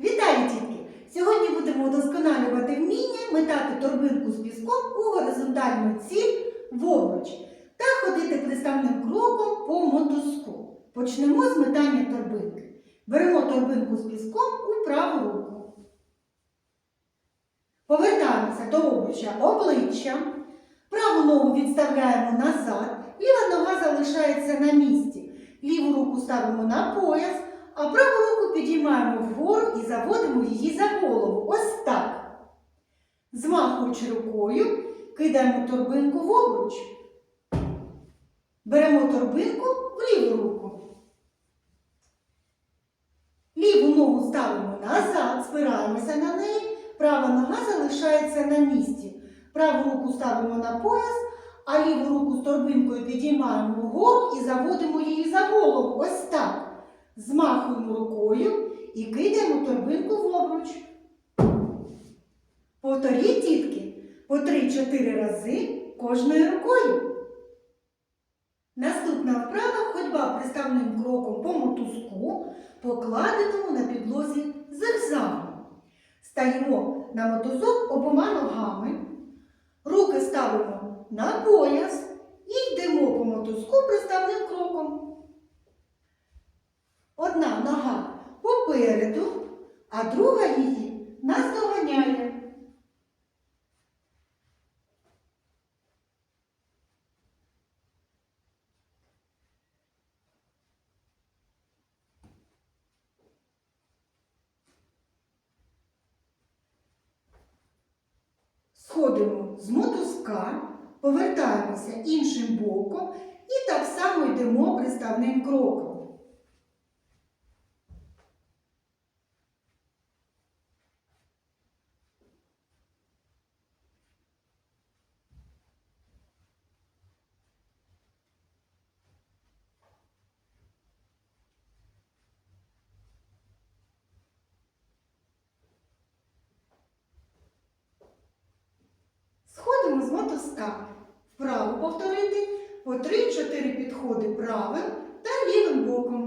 Вітаю, дітки! Сьогодні будемо удосконалювати вміння метати торбинку з піском у горизонтальну ціль в обруч та ходити приставним кроком по мотузку. Почнемо з метання торбинки. Беремо торбинку з піском у праву руку. Повертаємося до обруча обличчям. Праву ногу відставляємо назад, ліва нога залишається на місці. Ліву руку ставимо на пояс, а праву руку підіймаємо вгору і заводимо її за голову. Ось так. Змахуючи рукою, кидаємо торбинку в обруч. Беремо торбинку в ліву руку. Ліву ногу ставимо назад, спираємося на неї, права нога залишається на місці. Праву руку ставимо на пояс, а ліву руку з торбинкою підіймаємо вгору і заводимо її за голову. Ось так. Змахуємо рукою і кидаємо торбинку в обруч. Повторіть, дітки, по 3-4 рази кожною рукою. Наступна вправа ходьба приставним кроком по мотузку, покладеному на підлозі зигзагом. Стаємо на мотузок обома ногами, руки ставимо на пояс і йдемо по мотузку приставним кроком. Одна нога попереду, а друга її наздоганяє. Сходимо з мотузка, повертаємося іншим боком і так само йдемо приставним кроком. Сходимо. Вправо повторити по 3-4 підходи правим та лівим боком.